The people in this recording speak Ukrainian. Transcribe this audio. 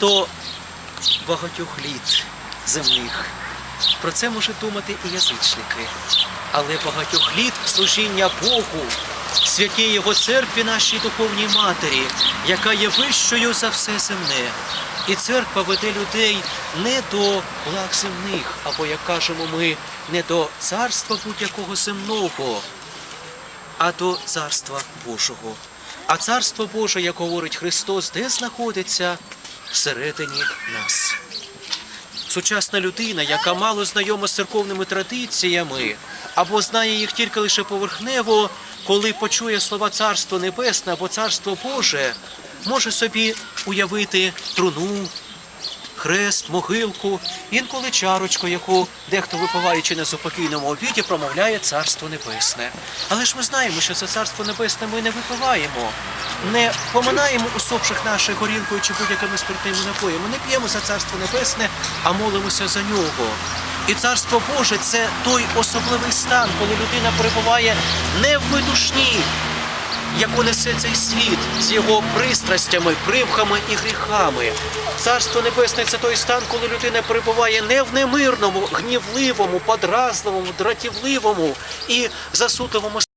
до багатьох літ земних. Про це можуть думати і язичники. Але багатьох літ служіння Богу, святій Його церкві, нашій духовній матері, яка є вищою за все земне. І церква веде людей не до благ земних, або, як кажемо ми, не до царства будь-якого земного, а до царства Божого. А царство Боже, як говорить Христос, де знаходиться? Всередині нас. Сучасна людина, яка мало знайома з церковними традиціями, або знає їх тільки лише поверхнево, коли почує слова Царство Небесне або Царство Боже, може собі уявити труну, хрест, могилку, інколи чарочку, яку дехто випиваючи на супокійному обіді, промовляє Царство Небесне. Але ж ми знаємо, що це Царство Небесне ми не випиваємо, не поминаємо усопших наших горілкою чи будь-якими спиртними напоями, не п'ємо за Царство Небесне, а молимося за нього. І Царство Боже це той особливий стан, коли людина перебуває не в видушні, яку несе цей світ з його пристрастями, примхами і гріхами. Царство Небесне це той стан, коли людина перебуває не в немирному, гнівливому, подразливому, дратівливому і засутливому